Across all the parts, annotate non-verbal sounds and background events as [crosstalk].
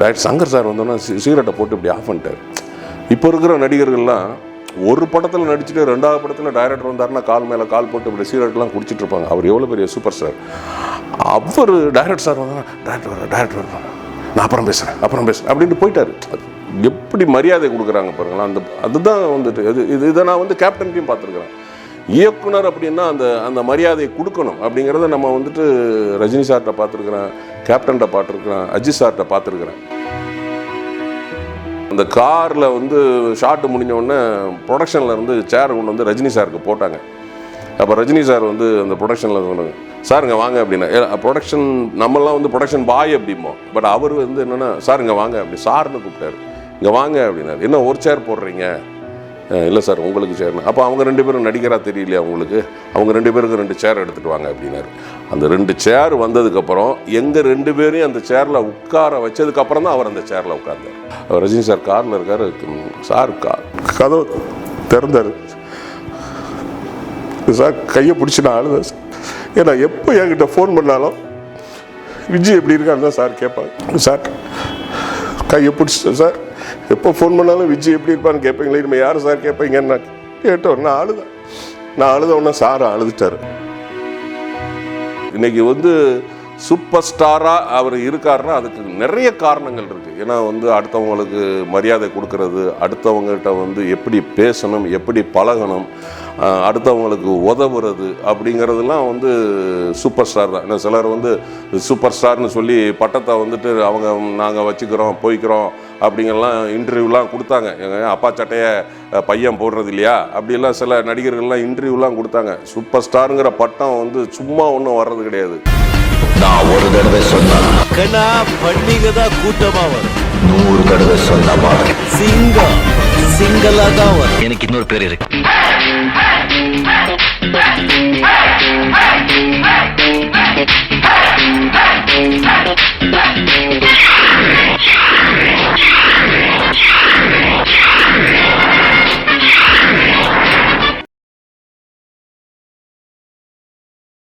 Direct Shankar sir வந்தோன்னா சிகரெட்டை போட்டு இப்படி ஆஃப் பண்ணிட்டார். இப்போ இருக்கிற நடிகர்கள்லாம் ஒரு படத்தில் நடிச்சுட்டு ரெண்டாவது படத்தில் டைரக்டர் வந்தார்னா கால் மேலே கால் போட்டு இப்படி சிகரெட்லாம் குடிச்சிட்டு இருப்பாங்க. அவர் எவ்வளோ பெரிய சூப்பர் ஸ்டார் அவர் டைரக்டர் சார் வந்தோன்னா டேரக்டர் வர டேரக்டர் வர நான் அப்புறம் பேசுகிறேன் அப்புறம் பேசுகிறேன் அப்படின்ட்டு போயிட்டார். எப்படி மரியாதை கொடுக்குறாங்க பாருங்களேன் அந்த அதுதான் வந்துட்டு இது இது இதை நான் வந்து கேப்டன்ட்டையும் பார்த்துருக்குறேன். இயக்குனர் அப்படின்னா அந்த அந்த மரியாதையை கொடுக்கணும். அப்படிங்கிறத நம்ம வந்துட்டு ரஜினி சார்கிட்ட பார்த்துருக்குறேன் கேப்டன்கிட்ட பார்த்துருக்குறேன் அஜித் சார்கிட்ட பார்த்துருக்குறேன். அந்த காரில் வந்து ஷாட்டு முடிஞ்ச உடனே ப்ரொடக்ஷனில் இருந்து சேர் கொண்டு வந்து ரஜினி சாருக்கு போட்டாங்க. அப்போ ரஜினி சார் வந்து அந்த ப்ரொடக்ஷனில் சொன்னாங்க சாருங்க வாங்க அப்படின்னா ப்ரொடக்ஷன் நம்மலாம் வந்து ப்ரொடக்ஷன் பாய் அப்படிம்போம் பட் அவர் வந்து என்னென்னா சாருங்க வாங்க அப்படி சார்னு கூப்பிட்டாரு. இங்கே வாங்க அப்படின்னாரு. என்ன ஒரு சேர் போடுறீங்க? இல்லை சார் உங்களுக்கு சேர்னு அப்போ அவங்க ரெண்டு பேரும் நடிகராக தெரியலையா உங்களுக்கு? அவங்க ரெண்டு பேருக்கு ரெண்டு சேர் எடுத்துகிட்டு வாங்க அப்படின்னாரு. அந்த ரெண்டு சேர் வந்ததுக்கப்புறம் எங்கள் ரெண்டு பேரையும் அந்த சேரில் உட்கார வச்சதுக்கப்புறம் தான் அவர் அந்த சேரில் உட்கார்ந்தார். அவர் ரஜினி சார் காரில் இருக்கார் சார் கா கதவு திறந்தார். சார் கையை பிடிச்சி நான் அழுதேன். சார் ஏன்னா எப்போ என்கிட்ட ஃபோன் பண்ணாலும் விஜய் எப்படி இருக்காருன்னு தான் சார் கேட்பாங்க சார் கையை பிடிச்சிட்டேன் சார் எப்போ ஃபோன் பண்ணாலும் விஜய் எப்படி இருப்பான்னு கேட்பீங்களே? இனிமேல் யார் சார் கேட்பீங்கன்னு நான் கேட்டோம். நான் அழுதேன். நான் அழுத உடனே சார் அழுதுட்டார். இன்னைக்கு வந்து சூப்பர் ஸ்டாராக அவர் இருக்காருன்னா அதுக்கு நிறைய காரணங்கள் இருக்குது ஏன்னா வந்து அடுத்தவங்களுக்கு மரியாதை கொடுக்கறது அடுத்தவங்ககிட்ட வந்து எப்படி பேசணும் எப்படி பழகணும் அடுத்தவங்களுக்கு உதவுறது அப்படிங்கிறதுலாம் வந்து சூப்பர் ஸ்டார் தான். ஏன்னா சிலர் வந்து சூப்பர் ஸ்டார்னு சொல்லி பட்டத்தை வந்துட்டு அவங்க நாங்கள் வச்சுக்கிறோம் போய்க்கிறோம் அப்படிங்கெல்லாம் இன்டர்வியூலாம் கொடுத்தாங்க. எங்க அப்பா சட்டையை பையன் போடுறது இல்லையா? அப்படிலாம் சில நடிகர்கள்லாம் இன்டர்வியூலாம் கொடுத்தாங்க. சூப்பர் ஸ்டாருங்கிற பட்டம் வந்து சும்மா ஒன்றும் வர்றது கிடையாது. நான் ஒரு தடவை சொன்னா கண்ணா பண்டிகை தான் கூட்டமா வரும். நூறு தடவை சொன்ன மாதிரி சிங்கம் சிங்கலா தான் வரும். எனக்கு இன்னொரு பேர் இருக்கு.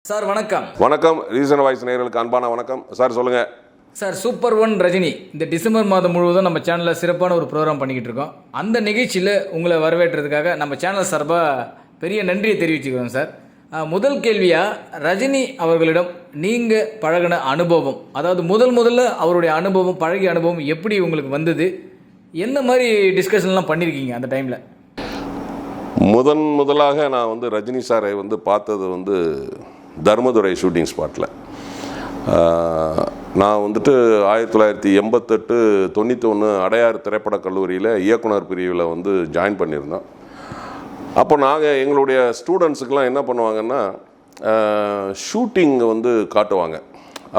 சார் வணக்கம். வணக்கம். ரீசன் வாய்ஸ் நேயர்களுக்கு அன்பான வணக்கம். சார் சொல்லுங்கள் சார் சூப்பர் ஒன் ரஜினி இந்த டிசம்பர் மாதம் முழுவதும் நம்ம சேனலில் சிறப்பான ஒரு ப்ரோக்ராம் பண்ணிக்கிட்டு இருக்கோம். அந்த நிகழ்ச்சியில் உங்களை வரவேற்றதுக்காக நம்ம சேனல் சார்பாக பெரிய நன்றியை தெரிவிச்சுக்கிறோம் சார். முதல் கேள்வியாக ரஜினி அவர்களிடம் நீங்கள் பழகின அனுபவம் அதாவது முதல் முதல்ல அவருடைய அனுபவம் பழகிய அனுபவம் எப்படி உங்களுக்கு வந்தது? என்ன மாதிரி டிஸ்கஷன்லாம் பண்ணியிருக்கீங்க அந்த டைமில் முதன் முதலாக நான் வந்து ரஜினி சாரை வந்து பார்த்தது வந்து தர்மதுரை ஷூட்டிங் ஸ்பாட்டில் நான் வந்துட்டு ஆயிரத்தி தொள்ளாயிரத்தி எண்பத்தெட்டு தொண்ணூற்றி ஒன்று அடையாறு திரைப்படக் கல்லூரியில் இயக்குனர் பிரிவில் வந்து ஜாயின் பண்ணியிருந்தோம். அப்போ நாங்கள் எங்களுடைய ஸ்டூடெண்ட்ஸுக்கெலாம் என்ன பண்ணுவாங்கன்னா ஷூட்டிங் வந்து காட்டுவாங்க.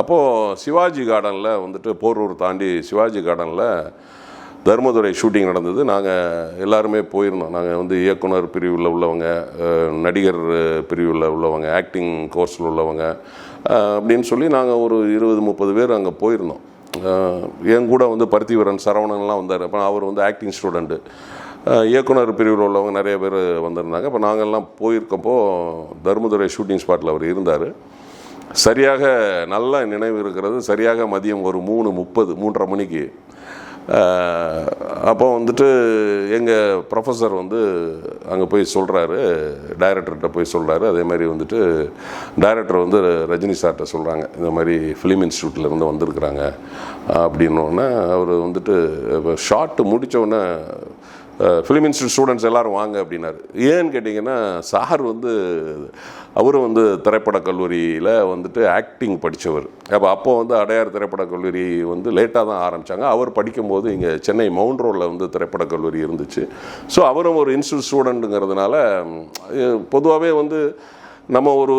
அப்போது சிவாஜி கார்டனில் வந்துட்டு போரூர் தாண்டி சிவாஜி கார்டனில் தர்மதுரை ஷூட்டிங் நடந்தது. நாங்கள் எல்லாருமே போயிருந்தோம். நாங்கள் வந்து இயக்குனர் பிரிவில் உள்ளவங்க நடிகர் பிரிவில் உள்ளவங்க ஆக்டிங் கோர்ஸில் உள்ளவங்க அப்படின்னு சொல்லி நாங்கள் ஒரு இருபது முப்பது பேர் அங்கே போயிருந்தோம். என் கூட வந்து பருத்திவரன் சரவணன்லாம் வந்தார். அப்போ அவர் வந்து ஆக்டிங் ஸ்டூடெண்ட்டு இயக்குனர் பிரிவில் உள்ளவங்க நிறைய பேர் வந்திருந்தாங்க. அப்போ நாங்கள்லாம் போயிருக்கப்போ தர்மதுரை ஷூட்டிங் ஸ்பாட்டில் அவர் இருந்தார். சரியாக நல்ல நினைவு இருக்கிறது. சரியாக மதியம் ஒரு மூணு முப்பது மூன்றரை மணிக்கு அப்போ வந்துட்டு எங்கள் ப்ரொஃபஸர் வந்து அங்கே போய் சொல்கிறாரு டைரக்டர்கிட்ட போய் சொல்கிறாரு அதே மாதிரி வந்துட்டு டைரக்டர் வந்து ரஜினி சார்கிட்ட சொல்கிறாங்க இந்த மாதிரி ஃபிலிம் இன்ஸ்டியூட்லேருந்து வந்திருக்கிறாங்க அப்படின்னோடனே அவர் வந்துட்டு ஷார்ட்டு முடித்தோடனே ஃபிலிம் இன்ஸ்டியூட் ஸ்டூடெண்ட்ஸ் எல்லோரும் வாங்க அப்படின்னாரு. ஏன்னு கேட்டிங்கன்னா சார் வந்து அவரும் வந்து திரைப்படக் கல்லூரியில் வந்துட்டு ஆக்டிங் படித்தவர் அப்போ அப்போ வந்து அடையார் திரைப்படக் கல்லூரி வந்து லேட்டாக தான் ஆரம்பித்தாங்க அவர் படிக்கும்போது இங்கே சென்னை மவுண்ட் ரோடில் வந்து திரைப்படக் கல்லூரி இருந்துச்சு. ஸோ அவரும் ஒரு இன்ஸ்டியூட் ஸ்டூடெண்ட்டுங்கிறதுனால பொதுவாகவே வந்து நம்ம ஒரு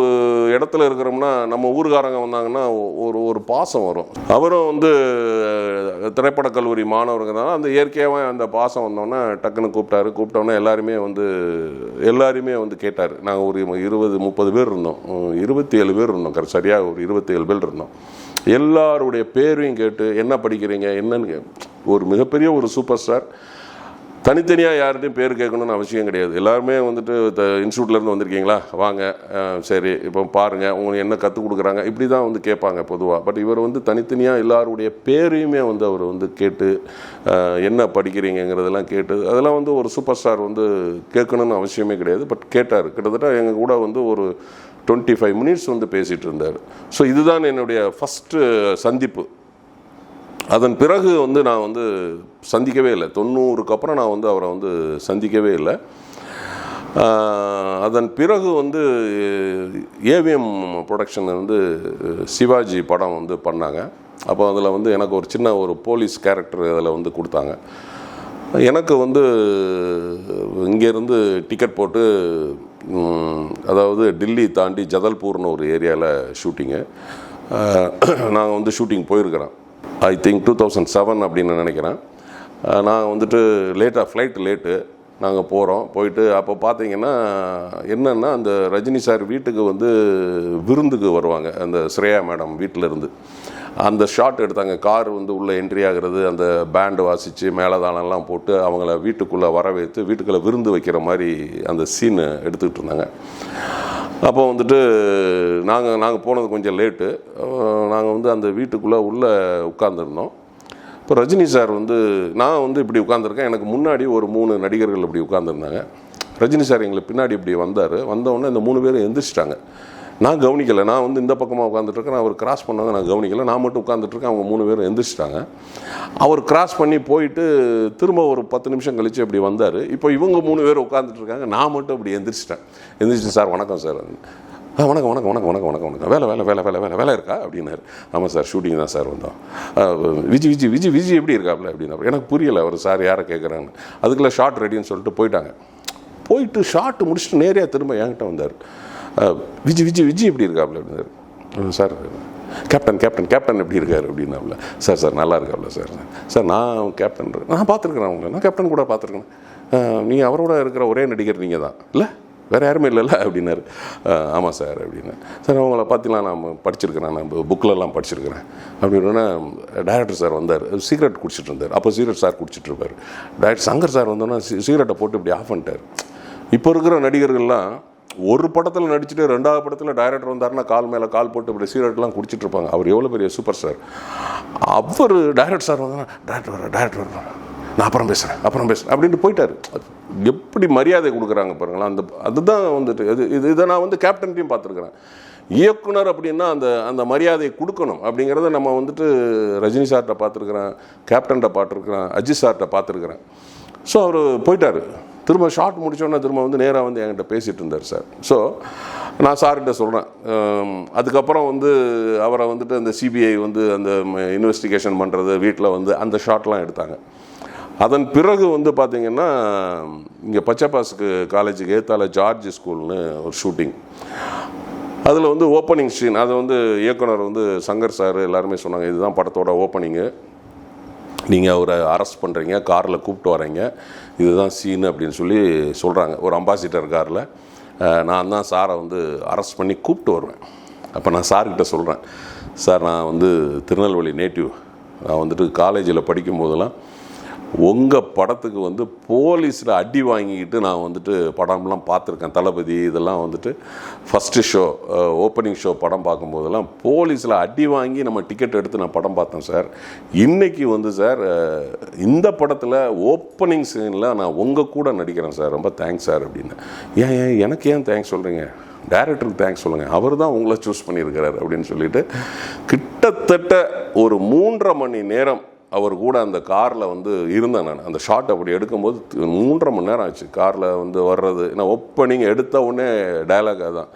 இடத்துல இருக்கிறோம்னா நம்ம ஊர்காரங்க வந்தாங்கன்னா ஒரு ஒரு பாசம் வரும். அவரும் வந்து திரைப்பட திரைப்படக் கல்லூரி தான். அந்த இயற்கையாகவே அந்த பாசம் வந்தோன்னே டக்குன்னு கூப்பிட்டாரு. கூப்பிட்டோன்னே எல்லாருமே வந்து எல்லாருமே வந்து கேட்டார். நாங்கள் ஒரு இருபது முப்பது பேர் இருந்தோம். இருபத்தி ஏழு பேர் இருந்தோம். கரெக்ட் சரியாக ஒரு இருபத்தி ஏழு பேர் இருந்தோம். எல்லாருடைய பேரையும் கேட்டு என்ன படிக்கிறீங்க என்னன்னு ஒரு மிகப்பெரிய ஒரு சூப்பர் ஸ்டார். தனித்தனியாக யார்கிட்டையும் பேர் கேட்கணும்னு அவசியம் கிடையாது. எல்லாருமே வந்துட்டு இன்ஸ்டியூட்லேருந்து வந்திருக்கீங்களா? வாங்க சரி இப்போ பாருங்கள் உங்களுக்கு என்ன கற்றுக் கொடுக்குறாங்க இப்படி தான் வந்து கேட்பாங்க பொதுவாக பட் இவர் வந்து தனித்தனியாக எல்லாருடைய பேரையுமே வந்து அவர் வந்து கேட்டு என்ன படிக்கிறீங்கிறதெல்லாம் கேட்டு அதெல்லாம் வந்து ஒரு சூப்பர் ஸ்டார் வந்து கேட்கணும்னு அவசியமே கிடையாது. பட் கேட்டார். கிட்டத்தட்ட எங்கள் கூட வந்து ஒரு டுவெண்ட்டி ஃபைவ் மினிட்ஸ் வந்து பேசிகிட்டு இருந்தார். ஸோ இதுதான் என்னுடைய ஃபஸ்ட்டு சந்திப்பு. அதன் பிறகு வந்து நான் வந்து சந்திக்கவே இல்லை. தொண்ணூறுக்கு அப்புறம் நான் வந்து அவரை வந்து சந்திக்கவே இல்லை. அதன் பிறகு வந்து ஏவிஎம் ப்ரொடக்ஷன் வந்து சிவாஜி படம் வந்து பண்ணாங்க. அப்போ அதில் வந்து எனக்கு ஒரு சின்ன ஒரு போலீஸ் கேரக்டர் அதில் வந்து கொடுத்தாங்க. எனக்கு வந்து இங்கேருந்து டிக்கெட் போட்டு அதாவது டில்லி தாண்டி ஜதல்பூர்னு ஒரு ஏரியாவில் ஷூட்டிங்கு. நாங்கள் வந்து ஷூட்டிங் போயிருக்கிறோம். I think two thousand seven அப்படின்னு நினைக்கிறேன். நான் வந்துட்டு லேட்டாக ஃப்ளைட் லேட்டு நாங்கள் போகிறோம் போயிட்டு அப்போ பார்த்தீங்கன்னா என்னென்னா அந்த ரஜினி சார் வீட்டுக்கு வந்து விருந்துக்கு வருவாங்க. அந்த ஸ்ரேயா மேடம் வீட்டில் இருந்து. அந்த ஷாட் எடுத்தாங்க. கார் வந்து உள்ளே என்ட்ரி ஆகிறது அந்த பேண்டு வாசித்து மேலதானம்லாம் போட்டு அவங்கள வீட்டுக்குள்ளே வர வைத்து வீட்டுக்குள்ளே விருந்து வைக்கிற மாதிரி அந்த சீனு எடுத்துக்கிட்டு இருந்தாங்க. அப்போ வந்துட்டு நாங்கள் நாங்கள் போனது கொஞ்சம் லேட்டு நாங்கள் வந்து அந்த வீட்டுக்குள்ளே உள்ளே உட்காந்துருந்தோம் இப்போ ரஜினி சார் வந்து நான் வந்து இப்படி உட்காந்துருக்கேன் எனக்கு முன்னாடி ஒரு மூணு நடிகர்கள் இப்படி உட்காந்துருந்தாங்க ரஜினி சார் எங்களுக்கு பின்னாடி இப்படி வந்தார். வந்தவுடனே இந்த மூணு பேரும் எந்திரிச்சிட்டாங்க. நான் கவனிக்கலை. நான் வந்து இந்த பக்கமாக உட்காந்துட்ருக்கேன் அவர் கிராஸ் பண்ணாங்க நான் கவனிக்கலை. நான் மட்டும் உட்காந்துட்ருக்கேன் அவங்க மூணு பேரும் எந்திரிச்சிட்டாங்க. அவர் கிராஸ் பண்ணி போயிட்டு திரும்ப ஒரு பத்து நிமிஷம் கழித்து அப்படி வந்தார். இப்போ இவங்க மூணு பேர் உட்காந்துட்ருக்காங்க நான் மட்டும் அப்படி எந்திரிச்சிட்டேன். எந்திரிச்சு சார் வணக்கம் சார். ஆ வணக்கம் வணக்கம் வணக்கம் வணக்கம் வணக்கம் வணக்கம். வேலை வேலை வேலை வேலை வேலை வேலை இருக்கா? அப்படின்னாரு. ஆமாம் சார். ஷூட்டிங் தான் சார் வந்தோம். விஜி விஜி விஜி விஜி எப்படி இருக்காப்ல? அப்படின்னா எனக்கு புரியலை. அவர் சார் யாரை கேட்குறான்னு அதுக்குள்ளே ஷார்ட் ரெடின்னு சொல்லிட்டு போயிட்டாங்க. போயிட்டு ஷார்ட் முடிச்சுட்டு நேரே திரும்ப என்கிட்ட வந்தார். விஜி விஜி விஜி எப்படி இருக்காப்ல அப்படின்னாரு. சார் கேப்டன் கேப்டன் கேப்டன் எப்படி இருக்கார் அப்படின்னாப்ல. சார் சார் நல்லா இருக்காப்ல சார். சார் நான் கேப்டன் நான் பார்த்துருக்குறேன் அவங்கள. நான் கேப்டன் கூட பார்த்துருக்கேன் நீங்கள் அவரோட இருக்கிற ஒரே நடிகர் நீங்கள் தான். இல்லை? வேறு யாருமே இல்லைல்ல? அப்படின்னாரு. ஆமாம் சார் அப்படின்னு. சார் அவங்கள பார்த்தீங்களா நான் படிச்சிருக்கிறேன். நான் புக்கிலலாம் படிச்சிருக்கிறேன். அப்படின்னா டைரக்டர் சார் வந்தார். சிகரெட் குடிச்சிட்டு இருந்தார். அப்போ சிகரெட் சார் குடிச்சிட்டு இருப்பார். டைரக்டர் சங்கர் சார் வந்தோன்னா சிகரெட்டை போட்டு இப்படி ஆஃப் பண்ணிட்டார். இப்போ இருக்கிற நடிகர்கள்லாம் ஒரு படத்தில் நடிச்சுட்டு ரெண்டாவது படத்தில் டைரக்டர் வந்தாருன்னா கால் மேலே கால் போட்டு இப்படி சீரட்லாம் குடிச்சிட்டு இருப்பாங்க. அவர் எவ்வளோ பெரிய சூப்பர் ஸ்டார் அவர் டைரக்டர் சார் வந்தாங்கன்னா டேரக்டர் வர டேரக்டர் வர நான் அப்புறம் பேசுகிறேன் அப்புறம் பேசுகிறேன் அப்படின்ட்டு போயிட்டார். எப்படி மரியாதை கொடுக்குறாங்க பாருங்களேன் அந்த அதுதான் வந்துட்டு இது இது இதை நான் வந்து கேப்டன்ட்டையும் பார்த்துருக்குறேன். இயக்குனர் அப்படின்னா அந்த அந்த மரியாதையை கொடுக்கணும் அப்படிங்கிறத நம்ம வந்துட்டு ரஜினி சார்கிட்ட பார்த்துருக்குறேன் கேப்டன்கிட்ட பார்த்துருக்குறேன் அஜித் சார்கிட்ட பார்த்துருக்குறேன். ஸோ அவர் போயிட்டார். திரும்ப ஷார்ட் முடிச்சோன்னே திரும்ப வந்து நேராக வந்து என்கிட்ட பேசிகிட்டு இருந்தார் சார். ஸோ நான் சார்கிட்ட சொல்கிறேன் அதுக்கப்புறம் வந்து அவரை வந்துட்டு அந்த சிபிஐ வந்து அந்த இன்வெஸ்டிகேஷன் பண்ணுறது வீட்டில் வந்து அந்த ஷாட்லாம் எடுத்தாங்க. அதன் பிறகு வந்து பார்த்திங்கன்னா இங்கே பச்சைப்பாஸுக்கு காலேஜுக்கு ஏத்தால ஜார்ஜ் ஸ்கூல்னு ஒரு ஷூட்டிங் அதில் வந்து ஓப்பனிங் சீன் அதை வந்து இயக்குனர் வந்து சங்கர் சார் எல்லாருமே சொன்னாங்க இதுதான் படத்தோட ஓப்பனிங்கு நீங்கள் அவரை அரெஸ்ட் பண்ணுறீங்க காரில் கூப்பிட்டு வரீங்க இதுதான் சீன் அப்படின்னு சொல்லி சொல்கிறாங்க ஒரு அம்பாசிடர் காரில் நான் தான் சாரை வந்து அரெஸ்ட் பண்ணி கூப்பிட்டு வருவேன். அப்போ நான் சார்கிட்ட சொல்கிறேன் சார் நான் வந்து திருநெல்வேலி நேட்டிவ் நான் வந்துட்டு காலேஜில் படிக்கும் போதெல்லாம் உங்கள் படத்துக்கு வந்து போலீஸில் அடி வாங்கிக்கிட்டு நான் வந்துட்டு படம்லாம் பார்த்துருக்கேன். தளபதி இதெல்லாம் வந்துட்டு ஃபஸ்ட்டு ஷோ ஓப்பனிங் ஷோ படம் பார்க்கும்போதெல்லாம் போலீஸில் அடி வாங்கி நம்ம டிக்கெட் எடுத்து நான் படம் பார்த்தேன் சார். இன்றைக்கி வந்து சார் இந்த படத்தில் ஓப்பனிங் சீனில் நான் உங்கள் கூட நடிக்கிறேன் சார். ரொம்ப தேங்க்ஸ் சார் அப்படின்னு. ஏன் ஏன் எனக்கு ஏன் தேங்க்ஸ் சொல்கிறீங்க டேரக்டருக்கு தேங்க்ஸ் சொல்லுங்கள் அவர் தான் உங்களை சூஸ் பண்ணியிருக்கிறார் அப்படின்னு சொல்லிட்டு கிட்டத்தட்ட ஒரு மூன்றரை மணி நேரம் அவர் கூட அந்த காரில் வந்து இருந்தேன் நான். அந்த ஷாட் அப்படி எடுக்கும்போது மூன்றரை மணி நேரம் ஆச்சு. காரில் வந்து வர்றது. ஏன்னா ஓப்பனிங் எடுத்த உடனே டயலாக் அதான்.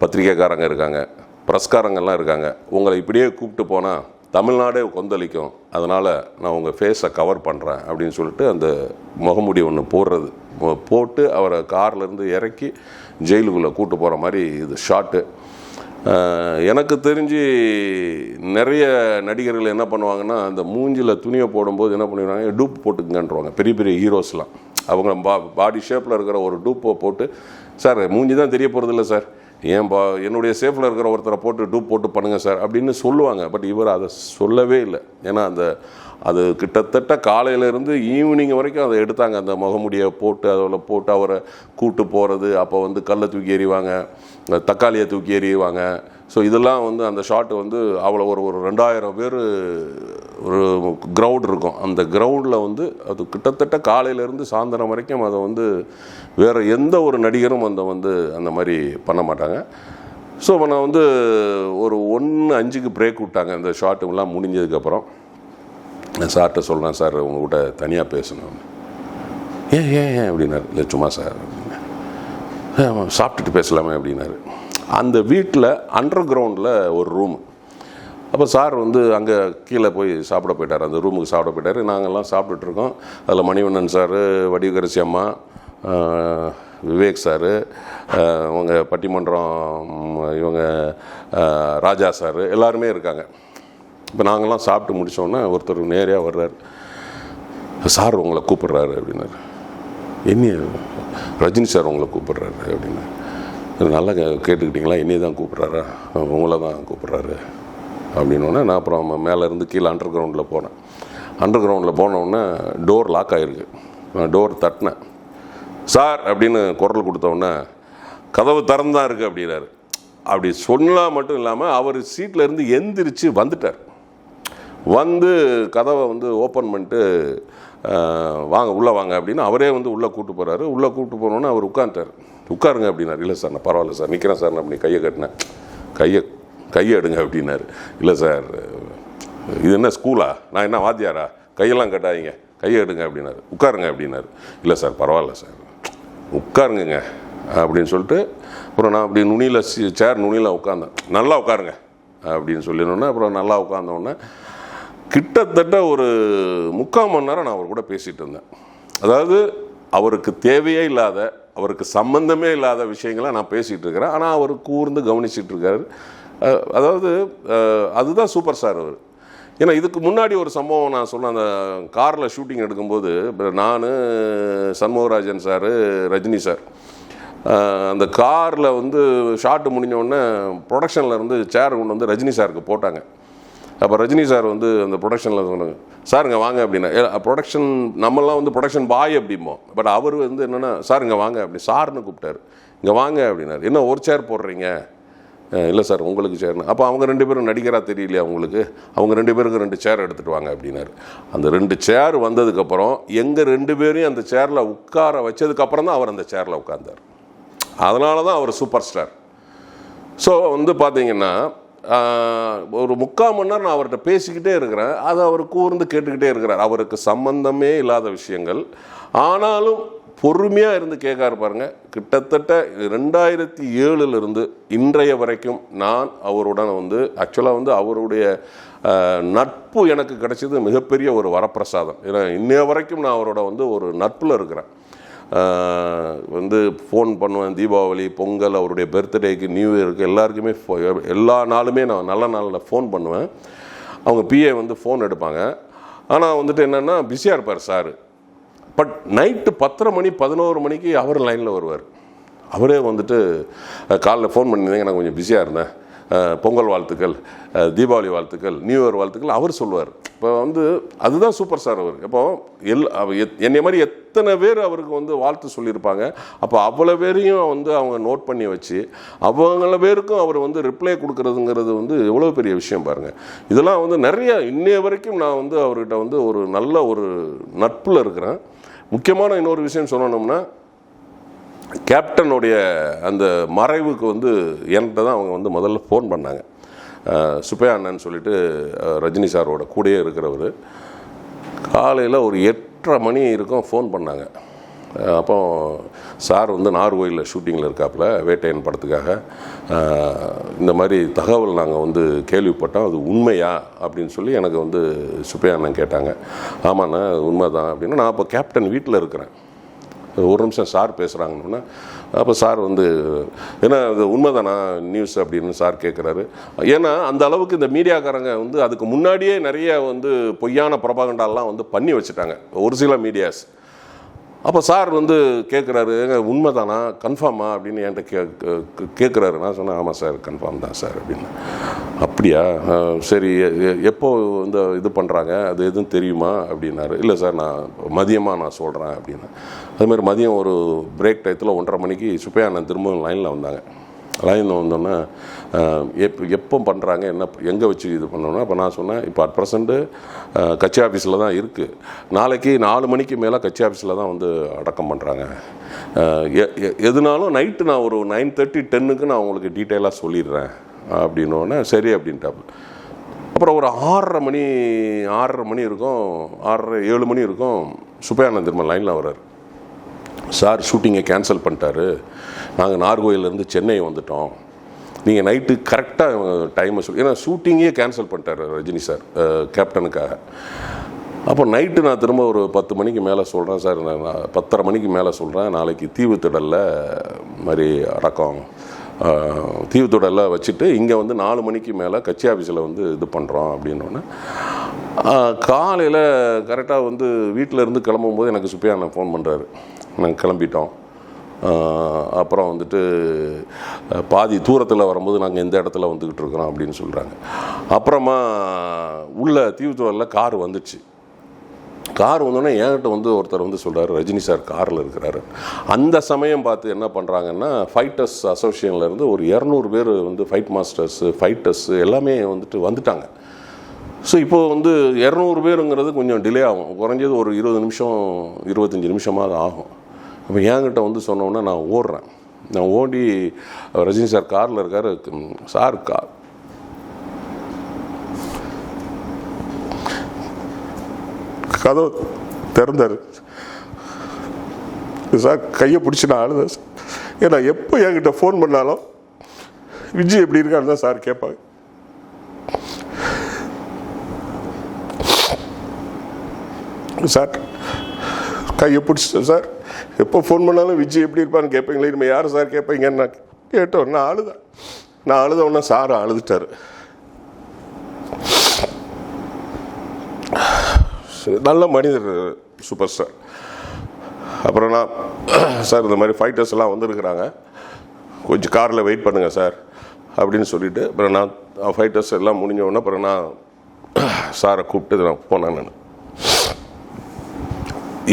பத்திரிக்கைக்காரங்க இருக்காங்க பிரஸ்காரங்கள்லாம் இருக்காங்க. உங்களை இப்படியே கூப்பிட்டு போனால் தமிழ்நாடே கொந்தளிக்கும். அதனால் நான் உங்கள் ஃபேஸை கவர் பண்ணுறேன் அப்படின்னு சொல்லிட்டு அந்த முகமுடி ஒன்று போடுறது. போட்டு அவரை கார்லேருந்து இறக்கி ஜெயிலுக்குள்ளே கூப்பிட்டு போகிற மாதிரி இது ஷாட்டு எனக்கு தெரிஞ்சு நிறைய நடிகர்கள் என்ன பண்ணுவாங்கன்னா அந்த மூஞ்சில் துணியை போடும்போது என்ன பண்ணிடுவாங்க டூப் போட்டுக்கங்கன்றவாங்க. பெரிய பெரிய ஹீரோஸ்லாம் அவங்க பா பாடி ஷேப்பில் இருக்கிற ஒரு டூப்பை போட்டு சார் மூஞ்சி தான் தெரிய போகிறதில்ல சார். ஏன் பா என்னுடைய சேஃபில் இருக்கிற ஒருத்தரை போட்டு டூப் போட்டு பண்ணுங்கள் சார் அப்படின்னு சொல்லுவாங்க. பட் இவர் அதை சொல்லவே இல்லை. ஏன்னா அந்த அது கிட்டத்தட்ட காலையிலேருந்து ஈவினிங் வரைக்கும் அதை எடுத்தாங்க. அந்த முகமுடியை போட்டு அதில் போட்டு அவரை கூட்டு போகிறது அப்போ வந்து கல்லை தூக்கி எறிவாங்க தக்காளியை தூக்கி எறிவாங்க. ஸோ இதெல்லாம் வந்து அந்த ஷாட் வந்து அவ்வளோ ஒரு ஒரு ரெண்டாயிரம் பேர் ஒரு க்ரௌட் இருக்கும். அந்த க்ரௌண்டில் வந்து அது கிட்டத்தட்ட காலையிலேருந்து சாயந்தரம் வரைக்கும் அதை வந்து வேறு எந்த ஒரு நடிகரும் அந்த வந்து அந்த மாதிரி பண்ண மாட்டாங்க. ஸோ நான் வந்து ஒரு ஒன்று அஞ்சுக்கு பிரேக் விட்டாங்க இந்த ஷாட்டுலாம் முடிஞ்சதுக்கப்புறம் நான் சார்கிட்ட சொல்கிறேன் சார் உங்கள்கிட்ட தனியாக பேசணும். ஏன் ஏன் ஏன்? அப்படின்னாரு. இல்லை சும்மா சார் "ஆமாம், சாப்பிட்டுட்டு பேசலாமே அப்படின்னாரு. அந்த வீட்டில் அண்டர் கிரவுண்டில் ஒரு ரூம் அப்போ சார் வந்து அங்கே கீழே போய் சாப்பிட போயிட்டார். அந்த ரூமுக்கு சாப்பிட போயிட்டார். நாங்கள்லாம் சாப்பிட்டுட்ருக்கோம் அதில் மணிவண்ணன் சார் வடிவகரசி அம்மா விவேக் சார் இவங்க பட்டிமன்றம் இவங்க ராஜா சார் எல்லாருமே இருக்காங்க. இப்போ நாங்கள்லாம் சாப்பிட்டு முடித்தோன்னே ஒருத்தர் நேராக வர்றாரு. சார் உங்களை கூப்பிட்றாரு அப்படின்னாரு. என்ன ரஜினி சார் உங்களை கூப்பிட்றாரு அப்படின்னு நல்லா கேட்டுக்கிட்டிங்களா கேட்டுக்கிட்டீங்களா? என்னைய தான் கூப்பிட்றாரா? உங்களை தான் கூப்பிட்றாரு. அப்படின்னோடனே நான் அப்புறம் மேலே இருந்து கீழே அண்டர் கிரவுண்டில் போனேன். அண்டர் கிரவுண்டில் போனோடனே டோர் லாக் ஆகிருக்கு நான் டோர் தட்டினேன். சார் அப்படின்னு குரல் கொடுத்தோடனே கதவு திறந்தான் இருக்குது அப்படின்னாரு அப்படி சொன்னால் மட்டும் இல்லாமல் அவர் சீட்டில் இருந்து எந்திரிச்சு வந்துட்டார். வந்து கதவை வந்து ஓப்பன் பண்ணிட்டு வாங்க உள்ளே வாங்க அப்படின்னு அவரே வந்து உள்ளே கூப்பிட்டு போகிறாரு உள்ளே கூப்பிட்டு போனோன்னே அவர் உட்காந்துட்டார் உட்காருங்க அப்படின்னாரு. இல்லை சார் நான் பரவாயில்ல சார் நிற்கிறேன் சார் நான் அப்படி கையை கட்டினேன். கையை கையை எடுங்க அப்படின்னாரு. இல்லை சார் இது என்ன ஸ்கூலா? நான் என்ன வாத்தியாரா? கையெல்லாம் கட்டாதீங்க கையை எடுங்க அப்படின்னாரு. உட்காருங்க அப்படின்னாரு. இல்லை சார் பரவாயில்ல சார் உட்காருங்க அப்படின்னு சொல்லிட்டு அப்புறம் நான் அப்படி நுனியில் சேர் நுனியில் உட்காந்தேன். நல்லா உட்காருங்க அப்படின்னு சொல்லினோன்னே அப்புறம் நல்லா உட்காந்தோடனே கிட்டத்தட்ட ஒரு முக்கால் மணி நேரம் நான் அவர் கூட பேசிகிட்டு இருந்தேன். அதாவது அவருக்கு தேவையே இல்லாத அவருக்கு சம்பந்தமே இல்லாத விஷயங்களை நான் பேசிகிட்டு இருக்கிறேன். ஆனால் அவர் கூர்ந்து கவனிச்சிட்டு இருக்காரு. அதாவது அதுதான் சூப்பர் ஸ்டார் அவர். ஏன்னா இதுக்கு முன்னாடி ஒரு சம்பவம் நான் சொன்ன அந்த காரில் ஷூட்டிங் எடுக்கும்போது நான் சண்முகராஜன் சார் ரஜினி சார் அந்த காரில் வந்து ஷாட்டு முடிஞ்ச உடனே ப்ரொடக்ஷனில் இருந்து சேர் கொண்டு வந்து ரஜினி சாருக்கு போட்டாங்க. அப்போ ரஜினி சார் வந்து அந்த ப்ரொடக்ஷனில் சொன்னாங்க சாருங்க வாங்க அப்படின்னா ப்ரொடக்ஷன் நம்மலாம் வந்து ப்ரொடக்ஷன் பாய் அப்படிம்போம். பட் அவர் வந்து என்னென்னா சாருங்க வாங்க அப்படி சார்னு கூப்பிட்டாரு. இங்கே வாங்க அப்படின்னாரு. என்ன ஒரு சேர் போடுறீங்க? இல்லை சார் உங்களுக்கு சேர்னு அப்போ அவங்க ரெண்டு பேரும் நடிகராக தெரியலையா உங்களுக்கு? அவங்க ரெண்டு பேருக்கு ரெண்டு சேர் எடுத்துகிட்டு வாங்க அப்படின்னாரு. அந்த ரெண்டு சேர் வந்ததுக்கப்புறம் எங்கள் ரெண்டு பேரையும் அந்த சேரில் உட்கார வச்சதுக்கப்புறம் தான் அவர் அந்த சேரில் உட்கார்ந்தார். அதனால தான் அவர் சூப்பர் ஸ்டார் ஸோ வந்து பார்த்தீங்கன்னா ஒரு முக்கால் மணி நேரம் நான் அவர்கிட்ட பேசிக்கிட்டே இருக்கிறேன். அதை அவர் கூர்ந்து கேட்டுக்கிட்டே இருக்கிறார். அவருக்கு சம்பந்தமே இல்லாத விஷயங்கள். ஆனாலும் பொறுமையாக இருந்து கேட்காரு பாருங்க. கிட்டத்தட்ட ரெண்டாயிரத்தி ஏழுலேருந்து இன்றைய வரைக்கும் நான் அவருடன் வந்து ஆக்சுவலாக வந்து அவருடைய நட்பு எனக்கு கிடைச்சது மிகப்பெரிய ஒரு வரப்பிரசாதம். ஏன்னா இன்னைய வரைக்கும் நான் அவரோட வந்து ஒரு நட்பில் இருக்கிறேன். வந்து ஃபோன் பண்ணுவேன் தீபாவளி பொங்கல் அவருடைய பர்த்டேக்கு நியூ இயருக்கு எல்லாருக்குமே எல்லா நாளுமே நான் நல்ல நாளில் ஃபோன் பண்ணுவேன். அவங்க பிஏ வந்து ஃபோன் எடுப்பாங்க. ஆனால் வந்துட்டு என்னென்னா பிஸியாக இருப்பார் சார் பட் நைட்டு பத்தரை மணி பதினோரு மணிக்கு அவர் லைனில் வருவார். அவரே வந்துட்டு காலைல ஃபோன் பண்ணியிருந்தேங்க நான் கொஞ்சம் பிஸியாக இருந்தேன். பொங்கல் வாழ்த்துக்கள் தீபாவளி வாழ்த்துக்கள் நியூ இயர் வாழ்த்துக்கள் அவர் சொல்லுவார். இப்போ வந்து அதுதான் சூப்பர் ஸ்டார் அவர். இப்போ எல் எத்- என்னை மாதிரி எத்தனை பேர் அவருக்கு வந்து வாழ்த்து சொல்லியிருப்பாங்க. அப்போ அவ்வளோ பேரையும் வந்து அவங்க நோட் பண்ணி வச்சு அவங்கள பேருக்கும் அவர் வந்து ரிப்ளை கொடுக்குறதுங்கிறது வந்து எவ்வளோ பெரிய விஷயம் பாருங்கள் இதெல்லாம் வந்து நிறைய இன்னைய வரைக்கும் நான் வந்து அவர்கிட்ட வந்து ஒரு நல்ல ஒரு நட்பில் இருக்கிறேன். முக்கியமான இன்னொரு விஷயம் சொல்லணும்னா கேப்டனுடைய அந்த மறைவுக்கு வந்து என்கிட்ட தான் அவங்க வந்து முதல்ல ஃபோன் பண்ணாங்க. அஹ் சுப்பையா அண்ணன் சொல்லிட்டு ரஜினி சாரோட கூடயே இருக்கிறவர். காலையில் ஒரு எட்டரை மணி இருக்கும் ஃபோன் பண்ணாங்க. அப்போ சார் வந்து நார்கோயிலில் ஷூட்டிங்கில் இருக்காப்புல வேட்டையன் படத்துக்காக. இந்த மாதிரி தகவல் நாங்கள் வந்து கேள்விப்பட்டோம். அது உண்மையா அப்படின்னு சொல்லி எனக்கு வந்து சுப்பையா அண்ணன் கேட்டாங்க. ஆமாண்ணா உண்மை தான் அப்படின்னா. நான் அப்போ கேப்டன் வீட்டில் இருக்கிறேன். ஒரு நிமிஷம் சார் பேசுகிறாங்கன்னா அப்போ சார் வந்து ஏன்னா அது உண்மைதானா நியூஸ் அப்படின்னு சார் கேட்குறாரு ஏன்னா அந்த அளவுக்கு இந்த மீடியாக்காரங்க வந்து அதுக்கு முன்னாடியே நிறைய வந்து பொய்யான பிரபாகண்டாலாம் வந்து பண்ணி வச்சுட்டாங்க. ஒரு சில மீடியாஸ். அப்போ சார் வந்து கேட்குறாரு ஏங்க உண்மைதானா? கன்ஃபார்மா அப்படின்னு என்கிட்ட கே- கேட்குறாரு நான் சொன்னேன் ஆமாம் சார் கன்ஃபார்ம் தான் சார் அப்படின்னு. அப்படியா? சரி எ- எ- எப்போ இந்த இது பண்ணுறாங்க அது எதுவும் தெரியுமா? அப்படின்னாரு. இல்லை சார் நான் மதியமாக நான் சொல்கிறேன் அப்படின்னு. அதுமாதிரி மதியம் ஒரு பிரேக் டயத்தில் ஒன்றரை மணிக்கு சுப்பையானந்த் திரும்ப லைனில் வந்தாங்க. லைனில் வந்தோன்னே எப் எப்போ பண்ணுறாங்க என்ன எங்கே வச்சு இது பண்ணோன்னா இப்போ நான் சொன்னேன் இப்போ அட் ப்ரெசண்ட்டு கட்சி ஆஃபீஸில் தான் இருக்குது நாளைக்கு நாலு மணிக்கு மேலே கட்சி ஆஃபீஸில் தான் வந்து அடக்கம் பண்ணுறாங்க எதுனாலும் நைட்டு நான் ஒரு நைன் தேர்ட்டி டென்னுக்கு நான் உங்களுக்கு டீட்டெயிலாக சொல்லிடுறேன். அப்படின்னோடனே சரி அப்படின்ட்டாப்பு அப்புறம் ஒரு ஆறரை மணி ஆறரை மணி இருக்கும் ஆறரை ஏழு மணி இருக்கும் சுப்பையானந்த் திரும்ப லைனில் வர்றார். சார் ஷூட்டிங்கை கேன்சல் பண்ணிட்டாரு. நாங்கள் நார்கோயிலேருந்து சென்னை வந்துட்டோம். நீங்கள் நைட்டு கரெக்டாக டைமை சொல்லி ஏன்னா ஷூட்டிங்கே கேன்சல் பண்ணிட்டாரு ரஜினி சார் கேப்டனுக்காக. அப்போ நைட்டு நான் திரும்ப ஒரு பத்து மணிக்கு மேலே சொல்கிறேன் சார் நான் பத்தரை மணிக்கு மேலே சொல்கிறேன் நாளைக்கு தீவு திடலில் மாதிரி அடக்கம். அஹ், வச்சுட்டு இங்கே வந்து நாலு மணிக்கு மேலே கட்சி ஆஃபீஸில் வந்து இது பண்ணுறோம் அப்படின்னோடனே காலையில் கரெக்டாக வந்து வீட்டில் இருந்து கிளம்பும்போது எனக்கு சுப்பியான ஃபோன் பண்ணுறாரு. நாங்கள் கிளம்பிட்டோம். அப்புறம் வந்துட்டு பாதி தூரத்தில் வரும்போது நாங்கள் இந்த இடத்துல வந்துக்கிட்டு இருக்கிறோம் அப்படின்னு சொல்கிறாங்க. அப்புறமா உள்ள தீவுத்துறையில் கார் வந்துச்சு. கார் வந்தோடனே என்கிட்ட வந்து ஒருத்தர் வந்து சொல்கிறாரு ரஜினி சார் காரில் இருக்கிறாரு. அந்த சமயம் பார்த்து என்ன பண்ணுறாங்கன்னா ஃபைட்டர்ஸ் அசோசியேஷன்லேருந்து ஒரு இரநூறு பேர் வந்து ஃபைட் மாஸ்டர்ஸு ஃபைட்டர்ஸு எல்லாமே வந்துட்டு வந்துட்டாங்க. ஸோ இப்போ வந்து இரநூறு பேருங்கிறது கொஞ்சம் டிலே ஆகும். குறைஞ்சது ஒரு இருபது நிமிஷம் இருபத்தஞ்சி நிமிஷமாக ஆகும். அப்போ என்கிட்ட வந்து சொன்னோன்னே நான் ஓடுறேன். நான் ஓடி ரஜினி சார் காரில் இருக்கார். சார் கார் கதவு திறந்தார். சார் கையை பிடிச்சி நான் அழுதேன். சார் ஏன்னா எப்போ என்கிட்ட ஃபோன் பண்ணாலும் விஜய் எப்படி இருக்கான்னு தான் சார் கேட்பாங்க. சார் கையை பிடிச்சிட்டேன் சார். எப்போ ஃபோன் பண்ணாலும் விஜய் எப்படி இருப்பான்னு கேட்பீங்களே இனிமேல் யார் சார் கேட்பீங்கன்னு நான் கேட்டோம் நான் அழுதேன். நான் அழுத உடனே சார் அழுதுட்டாரு. சரி, நல்ல மனிதர் சூப்பர் ஸ்டார் அப்புறம் நான் சார் இந்த மாதிரி ஃபைட்டர்ஸ் எல்லாம் வந்திருக்கிறாங்க. கொஞ்சம் காரில் வெயிட் பண்ணுங்கள் சார் அப்படின்னு சொல்லிட்டு அப்புறம் நான் ஃபைட்டர்ஸ் எல்லாம் முடிஞ்ச உடனே அப்புறம் நான் சாரை கூப்பிட்டு நான் போனேன் நான்.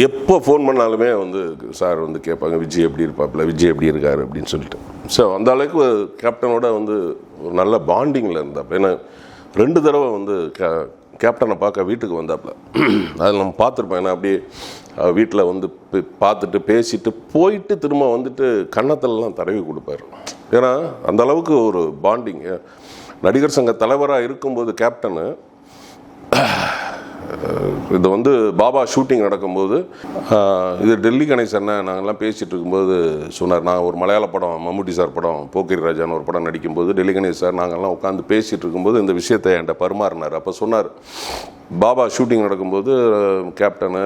எப்போ ஃபோன் பண்ணாலுமே வந்து சார் வந்து கேட்பாங்க விஜய் எப்படி இருப்பாப்புல விஜய் எப்படி இருக்கார்? அப்படின்னு சொல்லிட்டு. ஸோ அந்த அளவுக்கு கேப்டனோட வந்து ஒரு நல்ல பாண்டிங்கில் இருந்தாப்புல ஏன்னா ரெண்டு தடவை வந்து கே கேப்டனை பார்க்க வீட்டுக்கு வந்தாப்புல. அதில் நம்ம பார்த்துருப்போம் ஏன்னா அப்படியே வீட்டில் வந்து பார்த்துட்டு பேசிட்டு போயிட்டு திரும்ப வந்துட்டு கன்னத்திலலாம் தடவி கொடுப்பாரு. ஏன்னா அந்த அளவுக்கு ஒரு பாண்டிங். நடிகர் சங்க தலைவராக இருக்கும்போது கேப்டனு இது வந்து பாபா ஷூட்டிங் நடக்கும்போது இது டெல்லி கணேசன் நாங்கள்லாம் பேசிகிட்டு இருக்கும்போது சொன்னார். நான் ஒரு மலையாள படம் மம்முட்டி சார் படம் போக்கிரி ராஜான்னு ஒரு படம் நடிக்கும்போது டெல்லி கணேஷ் சார் நாங்கள்லாம் உட்காந்து பேசிகிட்டு இருக்கும்போது இந்த விஷயத்தை என்கிட்ட பரிமாறினார். அப்போ சொன்னார் பாபா ஷூட்டிங் நடக்கும்போது கேப்டனு கேப்டனு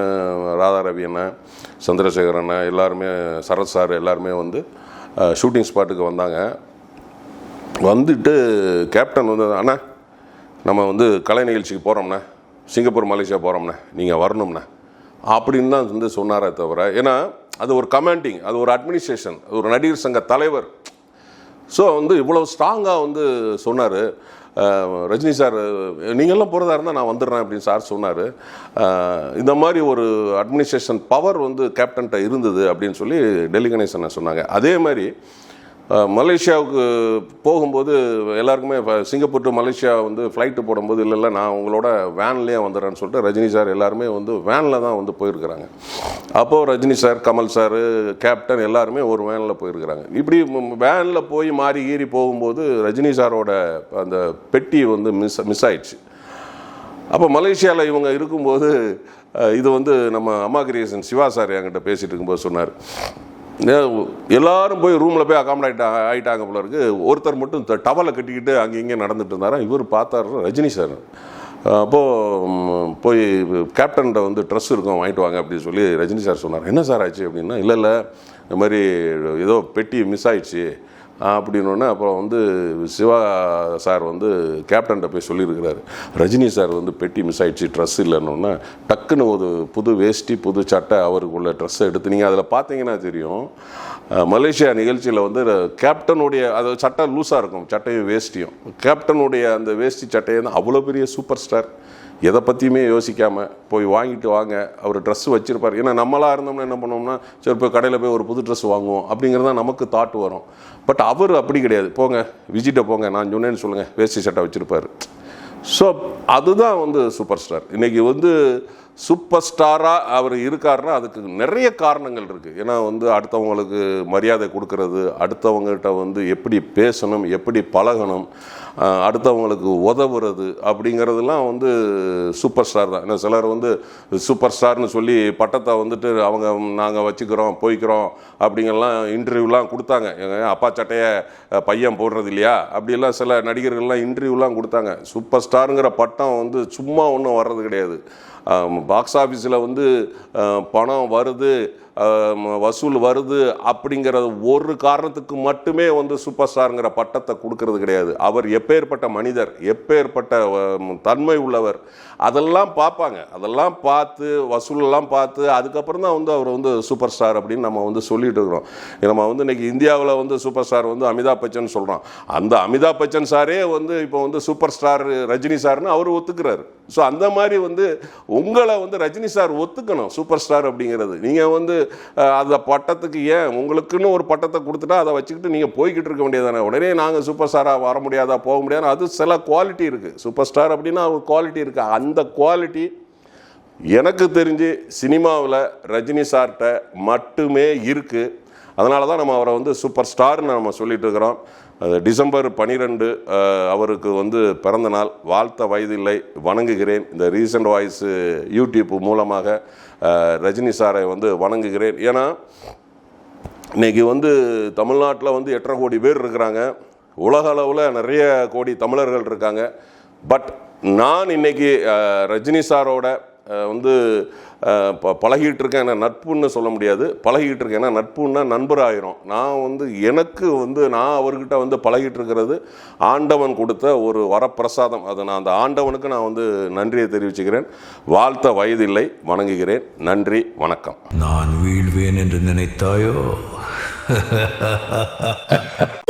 ராதாரவி அண்ணன் சந்திரசேகர் அண்ணன் எல்லாருமே சரத் சார் எல்லாருமே வந்து ஷூட்டிங் ஸ்பாட்டுக்கு வந்தாங்க. வந்துட்டு கேப்டன் வந்து அண்ணா நம்ம வந்து கலை நிகழ்ச்சிக்கு போகிறோம்ண்ணே சிங்கப்பூர் மலேசியா போகிறோம்ண்ணே நீங்கள் வரணும்ண்ணே அப்படின்னு தான் வந்து சொன்னாரே தவிர ஏன்னா அது ஒரு கமாண்டிங் அது ஒரு அட்மினிஸ்ட்ரேஷன் அது ஒரு நடிகர் சங்க தலைவர். ஸோ வந்து இவ்வளோ ஸ்ட்ராங்காக வந்து சொன்னார். ரஜினி சார் நீங்கள்லாம் போகிறதா இருந்தால் நான் வந்துடுறேன் அப்படின்னு சார் சொன்னார். இந்த மாதிரி ஒரு அட்மினிஸ்ட்ரேஷன் பவர் வந்து கேப்டன்கிட்ட இருந்தது அப்படின்னு சொல்லி டெல்லி கணேசன் சொன்னாங்க. அதே மாதிரி மலேசியாவுக்கு போகும்போது எல்லாருக்குமே சிங்கப்பூர் டு மலேசியா வந்து ஃப்ளைட்டு போடும்போது இல்லை இல்லை நான் உங்களோட வேன்லேயே வந்துடுறேன்னு சொல்லிட்டு ரஜினி சார் எல்லாருமே வந்து வேனில் தான் வந்து போயிருக்கிறாங்க. அப்போது Rajini sir Kamal sir captain எல்லாருமே ஒரு வேனில் போயிருக்கிறாங்க. இப்படி வேனில் போய் மாறி கீறி போகும்போது ரஜினி சாரோட அந்த பெட்டி வந்து மிஸ் மிஸ் ஆயிடுச்சு. அப்போ மலேசியாவில் இவங்க இருக்கும்போது இது வந்து நம்ம அம்மா கிரியேஷன் சிவா சார் என்கிட்ட பேசிகிட்டு இருக்கும்போது சொன்னார். எல்லாரும் போய் ரூமில் போய் அகாமடேட் ஆகிட்டாங்க போல இருக்கு. ஒருத்தர் மட்டும் டவலை கட்டிக்கிட்டு அங்கே இங்கே நடந்துட்டு இருந்தாரா? இவர் பார்த்தாரு ரஜினி சார். அப்போது போய் கேப்டன்கிட்ட வந்து ட்ரெஸ் இருக்கும் வாங்கிட்டு வாங்க அப்படின்னு சொல்லி ரஜினி சார் சொன்னார். என்ன சார் ஆச்சு? அப்படின்னா இல்லை இல்லை இந்த மாதிரி ஏதோ பெட்டி மிஸ் ஆயிடுச்சு. அப்படின்னோடனே அப்புறம் வந்து சிவா சார் வந்து கேப்டன்கிட்ட போய் சொல்லியிருக்கிறாரு. ரஜினி சார் வந்து பெட்டி மிஸ் ஆயிடுச்சு ட்ரெஸ் இல்லைன்னொன்னே டக்குன்னு ஒரு புது வேஷ்டி புது சட்டை அவருக்குள்ள ட்ரெஸ்ஸை எடுத்து நீங்கள் அதில் பார்த்தீங்கன்னா தெரியும். மலேசியா நிகழ்ச்சியில் வந்து கேப்டனுடைய அது சட்டை லூஸாக இருக்கும் சட்டையும் வேஷ்டியும். கேப்டனுடைய அந்த வேஷ்டி சட்டையை தான் அவ்வளோ பெரிய சூப்பர் ஸ்டார் எதை பற்றியுமே யோசிக்காமல் போய் வாங்கிட்டு வாங்க அவர் ட்ரெஸ் வச்சுருப்பார். ஏன்னா நம்மளாக இருந்தோம்னா என்ன பண்ணுவோம்னா சரி போய் கடையில் போய் ஒரு புது ட்ரெஸ் வாங்குவோம். அப்படிங்கிறதா நமக்கு தாட் வரும். பட் அவர் அப்படி கிடையாது. போங்க விஜிட்ட போங்க. நான் சொன்னேன்னு சொல்லுங்கள் வேஷ்டி சட்டை வச்சுருப்பார். ஸோ அதுதான் வந்து சூப்பர் ஸ்டார் இன்றைக்கி வந்து சூப்பர் ஸ்டாராக அவர் இருக்காருன்னா அதுக்கு நிறைய காரணங்கள் இருக்குது ஏன்னா வந்து அடுத்தவங்களுக்கு மரியாதை கொடுக்கறது அடுத்தவங்ககிட்ட வந்து எப்படி பேசணும் எப்படி பழகணும் அடுத்தவங்களுக்கு உதவுறது அப்படிங்கிறதெல்லாம் வந்து சூப்பர் ஸ்டார் தான். ஏன்னா சிலர் வந்து சூப்பர் ஸ்டார்னு சொல்லி பட்டத்தை வந்துட்டு அவங்க நாங்கள் வச்சுக்கிறோம் போய்க்கிறோம் அப்படிங்கெல்லாம் இன்டர்வியூலாம் கொடுத்தாங்க. எங்கள் அப்பா சட்டையை பையன் போடுறது இல்லையா? அப்படிலாம் சில நடிகர்கள்லாம் இன்டர்வியூலாம் கொடுத்தாங்க. சூப்பர் ஸ்டாருங்கிற பட்டம் வந்து சும்மா ஒன்றும் வர்றது கிடையாது. பாக்ஸ் ஆஃபீஸில் வந்து பணம் வருது வசூல் வருது அப்படிங்கிறது ஒரு காரணத்துக்கு மட்டுமே வந்து சூப்பர் ஸ்டாருங்கிற பட்டத்தை கொடுக்கறது கிடையாது. அவர் எப்பேற்பட்ட மனிதர் எப்பேற்பட்ட தன்மை உள்ளவர் அதெல்லாம் பார்ப்பாங்க. அதெல்லாம் பார்த்து வசூலெல்லாம் பார்த்து அதுக்கப்புறம் தான் வந்து அவர் வந்து சூப்பர் ஸ்டார் அப்படின்னு நம்ம வந்து சொல்லிட்டு இருக்கிறோம். நம்ம வந்து இன்றைக்கி இந்தியாவில் வந்து சூப்பர் ஸ்டார் வந்து அமிதாப் பச்சன் சொல்கிறோம் அந்த அமிதாப் பச்சன் சாரே வந்து இப்போ வந்து சூப்பர் ஸ்டார் ரஜினி சார்னு அவர் ஒத்துக்கிறாரு. ஸோ அந்த மாதிரி வந்து உங்களை வந்து ரஜினி சார் ஒத்துக்கணும் சூப்பர் ஸ்டார் அப்படிங்கிறது. நீங்கள் வந்து அந்த பட்டத்துக்கு ஏன் உங்களுக்குன்னு ஒரு பட்டத்தை கொடுத்துட்டா அதை வச்சுக்கிட்டு நீங்கள் போய்கிட்டு இருக்க வேண்டியதானே உடனே நாங்கள் சூப்பர் ஸ்டாராக வர முடியாதா போக முடியாதா? அது சில குவாலிட்டி இருக்குது சூப்பர் ஸ்டார் அப்படின்னா ஒரு குவாலிட்டி இருக்குது அந்த குவாலிட்டி எனக்கு தெரிஞ்சு சினிமாவில் ரஜினி சார்கிட்ட மட்டுமே இருக்குது அதனால தான் நம்ம அவரை வந்து சூப்பர் ஸ்டார்னு நம்ம சொல்லிட்டு இருக்கிறோம். டிசம்பர் பனிரெண்டு அவருக்கு வந்து பிறந்த நாள். வாழ்த்த வயதில்லை வணங்குகிறேன். இந்த ரீசன்ட் வாய்ஸ் யூடியூப் மூலமாக ரஜினி சாரை வந்து வணங்குகிறேன். ஏன்னா இன்றைக்கி வந்து தமிழ்நாட்டில் வந்து எட்டரை கோடி பேர் இருக்கிறாங்க. உலக அளவில் நிறைய கோடி தமிழர்கள் இருக்காங்க. பட் நான் இன்னைக்கு ரஜினி சாரோட வந்து ப- பழகிட்டு இருக்கேன் என்ன நட்புன்னு சொல்ல முடியாது. பழகிட்டு இருக்கேன் ஏன்னா நட்புன்னா நண்பர் ஆயிரும் நான் வந்து எனக்கு வந்து நான் அவர்கிட்ட வந்து பழகிட்டு இருக்கிறது ஆண்டவன் கொடுத்த ஒரு வரப்பிரசாதம். அதை நான் அந்த ஆண்டவனுக்கு நான் வந்து நன்றியை தெரிவிச்சுக்கிறேன். வாழ்த்த வயதில்லை. வணங்குகிறேன். நன்றி. வணக்கம். நான் வீழ்வேன் என்று நினைத்தாயோ? [laughs]